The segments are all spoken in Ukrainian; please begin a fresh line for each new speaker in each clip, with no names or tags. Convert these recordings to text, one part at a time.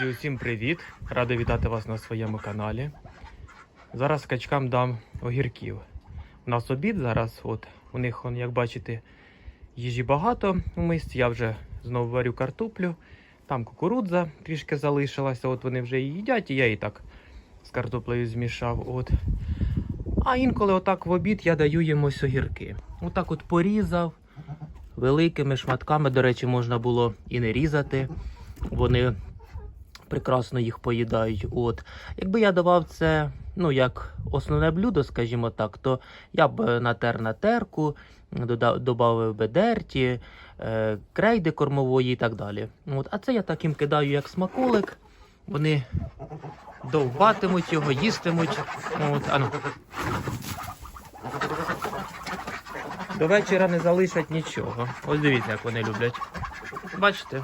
Друзі, усім привіт! Радий вітати вас на своєму каналі. Зараз качкам дам огірків. У нас обід зараз, от у них, як бачите, їжі багато у мисці. Я вже знову варю картоплю. Там кукурудза трішки залишилася, от вони вже її їдять, і я її так з картоплею змішав. От. А інколи отак в обід я даю їм ось огірки. Отак от порізав великими шматками. До речі, можна було і не різати. Вони прекрасно їх поїдають. От. Якби я давав це ну, як основне блюдо, скажімо так, то я б е, натер на терку, додав, би дерті, е, крейди кормової і так далі. От. А це я так їм кидаю як смаколик. Вони довбатимуть його, їстимуть. От. Ану. До вечора не залишать нічого. Ось дивіться, як вони люблять. Бачите?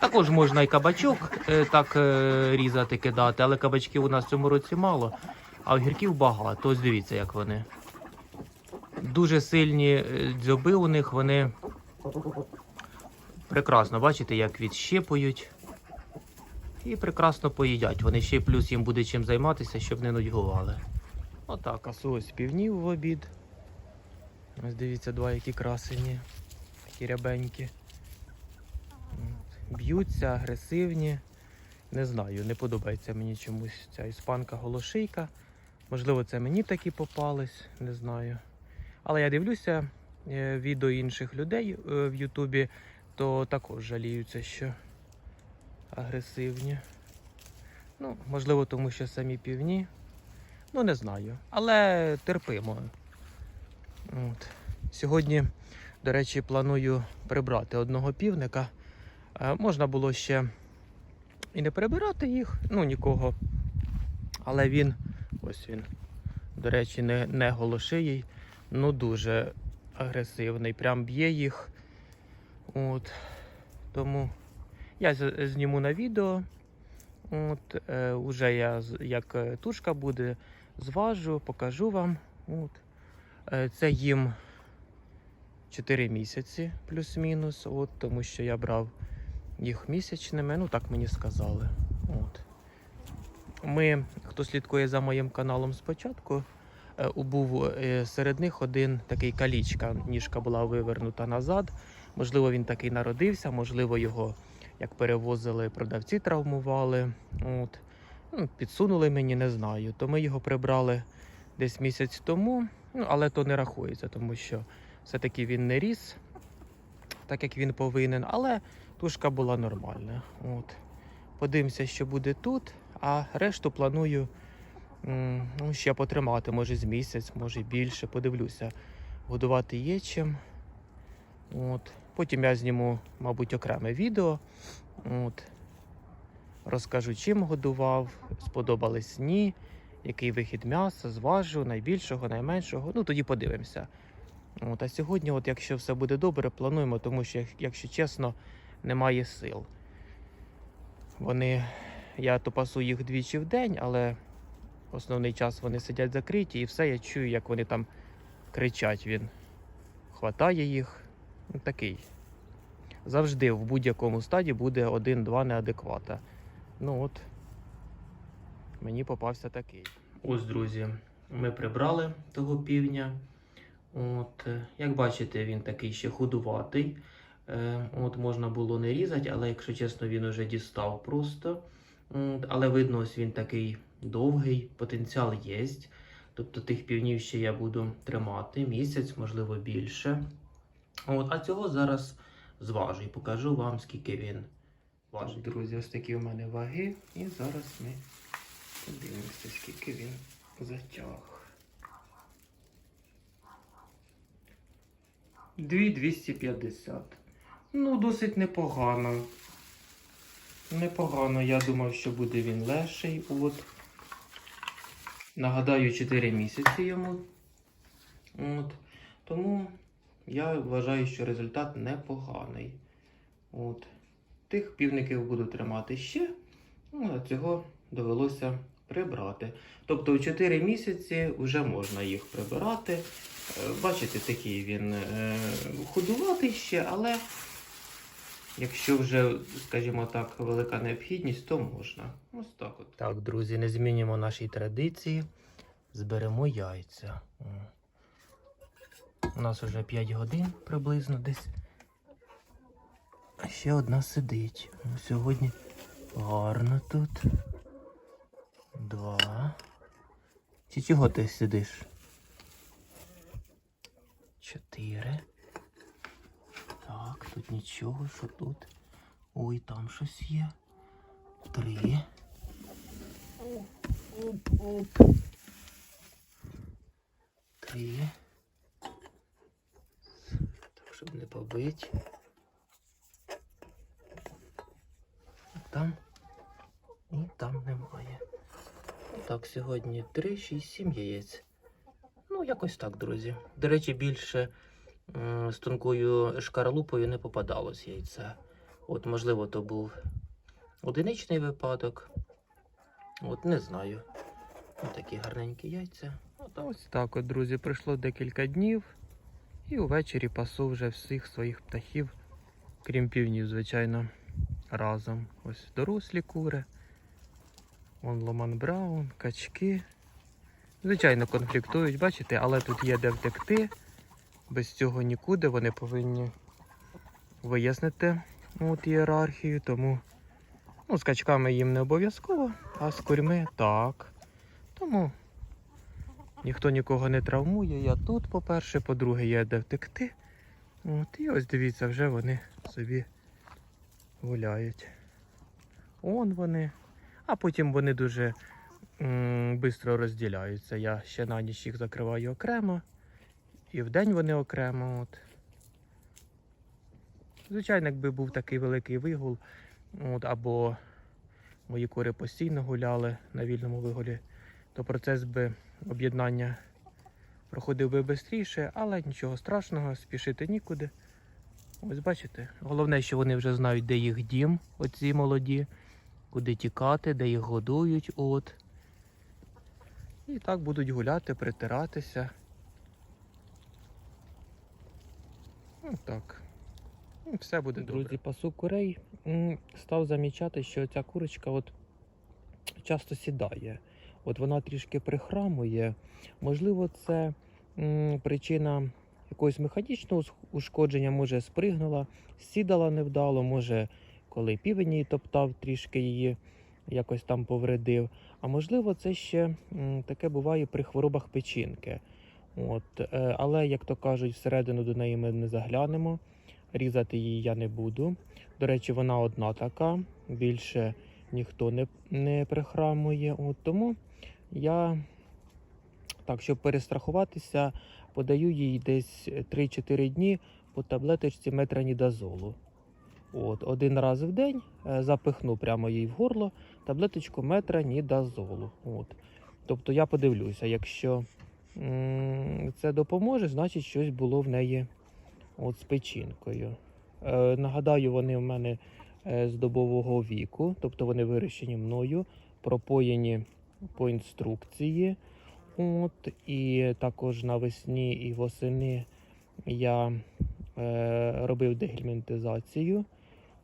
Також можна і кабачок е, так е, різати, кидати, але кабачків у нас в цьому році мало, а огірків багато. Ось дивіться, як вони. Дуже сильні е, дзьоби у них, вони прекрасно, бачите, як відщипують. І прекрасно поїдять. Вони ще плюс їм буде чим займатися, щоб не нудьгували. Отак, а ось півнів в обід. Ось дивіться, два які красені, такі рябенькі. Б'ються, агресивні. Не знаю, не подобається мені чомусь ця іспанка голошийка. Можливо, це мені такі попались, не знаю. Але я дивлюся е, відео інших людей е, в Ютубі, то також жаліються, що агресивні. Ну, можливо, тому що самі півні. Ну, не знаю. Але терпимо. От. Сьогодні, до речі, планую прибрати одного півника. Е, можна було ще і не перебирати їх, ну нікого. Але він, ось він, до речі, не, не голошиїй, ну дуже агресивний. Прям б'є їх. От. Тому я зніму на відео. От, е, уже я як е, тушка буде, зважу, покажу вам. От. Е, це їм 4 місяці плюс-мінус, от, тому що я брав їх місячними, ну так мені сказали. От. Ми, хто слідкує за моїм каналом спочатку, е, був е, серед них один такий калічка, ніжка була вивернута назад. Можливо, він такий народився, можливо, його як перевозили, продавці травмували. От. Ну, підсунули мені, не знаю. То ми його прибрали десь місяць тому, ну, але то не рахується, тому що все-таки він не ріс, так як він повинен, але тушка була нормальна. От. Подивимося, що буде тут, а решту планую ну, ще потримати, може з місяць, може більше. Подивлюся. Годувати є чим. От. Потім я зніму, мабуть, окреме відео. От. Розкажу, чим годував, сподобались ні, який вихід м'яса, зважу, найбільшого, найменшого. Ну тоді подивимося. От, а сьогодні, от, якщо все буде добре, плануємо, тому що, якщо чесно, немає сил. Вони, я то пасу їх двічі в день, але основний час вони сидять закриті, і все я чую, як вони там кричать. Він хватає їх. Ну, такий. Завжди в будь-якому стаді буде один-два неадеквата. Ну от, мені попався такий. Ось, друзі, ми прибрали того півня. От, е, як бачите, він такий ще худуватий. Е, От можна було не різати, але якщо чесно, він уже дістав просто. От, але видно, ось він такий довгий, потенціал є. Тобто тих півнів ще я буду тримати місяць, можливо, більше. От, а цього зараз зважу і покажу вам, скільки він важить. Друзі, ось такі у мене ваги. І зараз ми подивимося, скільки він затяг. 2250. Ну, досить непогано. Непогано, я думав, що буде він легший. От. Нагадаю, 4 місяці йому. От. Тому я вважаю, що результат непоганий. От. Тих півників буду тримати ще, ну, а цього довелося прибрати. Тобто у 4 місяці вже можна їх прибирати. Е, Бачите, такий він е, худуватий ще, але Якщо вже, скажімо так, велика необхідність, то можна. Ось так от. Так, друзі, не змінюємо наші традиції. Зберемо яйця. У нас вже 5 годин приблизно десь. Ще одна сидить. Ну, Сьогодні гарно тут. Два. Чи чого ти сидиш? Чотири. Так, тут нічого, що тут. Ой, там щось є. Три. Оп, оп. Три. Так, щоб не побити. Там. І там немає. Так, сьогодні 3, 6, 7 яєць. Ну, якось так, друзі. До речі, більше м, з тонкою шкаралупою не попадалось яйце. От, можливо, то був одиничний випадок. От, не знаю. Ось такі гарненькі яйця. От ось так от, друзі, пройшло декілька днів. І увечері пасу вже всіх своїх птахів, крім півнів, звичайно, разом. Ось дорослі кури. Вон Ломан Браун, качки. Звичайно, конфліктують, бачите, але тут є де втекти. Без цього нікуди вони повинні вияснити от, ієрархію, тому ну, з качками їм не обов'язково, а з курьми так. Тому ніхто нікого не травмує. Я тут, по-перше, по-друге, є де втекти. От, і ось дивіться, вже вони собі гуляють. Он вони. А потім вони дуже швидко розділяються. Я ще на ніч їх закриваю окремо. І вдень вони окремо. От. Звичайно, якби був такий великий вигул, от, або мої кури постійно гуляли на вільному вигулі, то процес би об'єднання проходив би швидше, але нічого страшного, спішити нікуди. Ось бачите, головне, що вони вже знають, де їх дім, оці молоді, куди тікати, де їх годують. От. І так будуть гуляти, притиратися. Ну так. Все буде добре. Друзі, пасу курей став замічати, що ця курочка от часто сідає. От вона трішки прихрамує. Можливо, це причина якогось механічного ушкодження, може спригнула, сідала невдало, може, коли півень її топтав, трішки її якось там повредив. А можливо, це ще таке буває при хворобах печінки. От, е, але, як то кажуть, всередину до неї ми не заглянемо. Різати її я не буду. До речі, вона одна така, більше ніхто не, не прихрамує. От, тому я, так, щоб перестрахуватися, подаю їй десь 3-4 дні по таблеточці метранідазолу. От, один раз в день е, запихну прямо їй в горло таблеточку метранідазолу. От. Тобто я подивлюся, якщо це допоможе, значить щось було в неї от, з печінкою. Е, нагадаю, вони в мене е, з добового віку, тобто вони вирощені мною, пропоєні по інструкції. От, і також навесні і восени я е, робив дегельмінтизацію.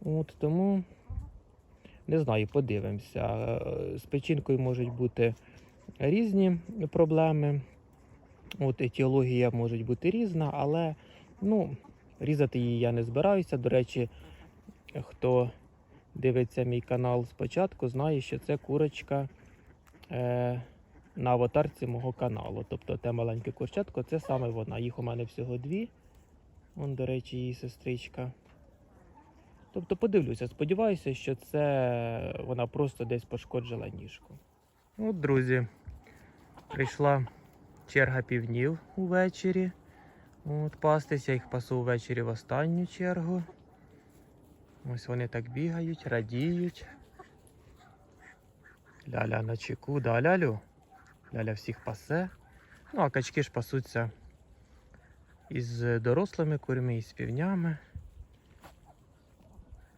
От, тому не знаю, подивимося. Е, З печінкою можуть бути різні проблеми. От етіологія може бути різна, але ну, різати її я не збираюся. До речі, хто дивиться мій канал спочатку, знає, що це курочка е, на аватарці мого каналу. Тобто те маленьке курчатко, це саме вона. Їх у мене всього дві. Вон, до речі, її сестричка. Тобто подивлюся, сподіваюся, що це вона просто десь пошкоджила ніжку. От, друзі, прийшла черга півнів увечері. От, пастися, їх пасу ввечері в останню чергу. Ось вони так бігають, радіють. Ляля на чеку, да, лялю? Ляля всіх пасе. Ну, а качки ж пасуться із дорослими курми, і з півнями.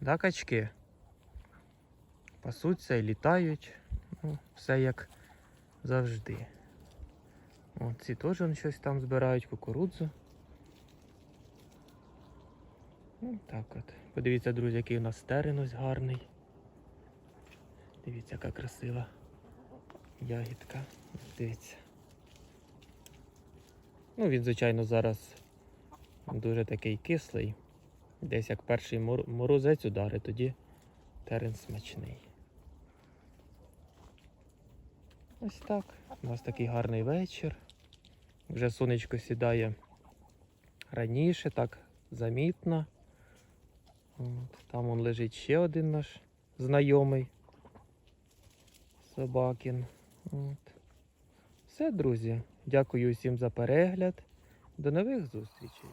Да, качки? Пасуться і літають. Ну, все як завжди. О, ці теж щось там збирають, кукурудзу. Ну, так от. Подивіться, друзі, який у нас терен ось гарний. Дивіться, яка красива ягідка. Дивіться. Ну, він, звичайно, зараз дуже такий кислий. Десь як перший морозець ударить, тоді терен смачний. Ось так. У нас такий гарний вечір. Вже сонечко сідає раніше, так замітно. От, там он лежить ще один наш знайомий собакін. От. Все, друзі. Дякую усім за перегляд. До нових зустрічей.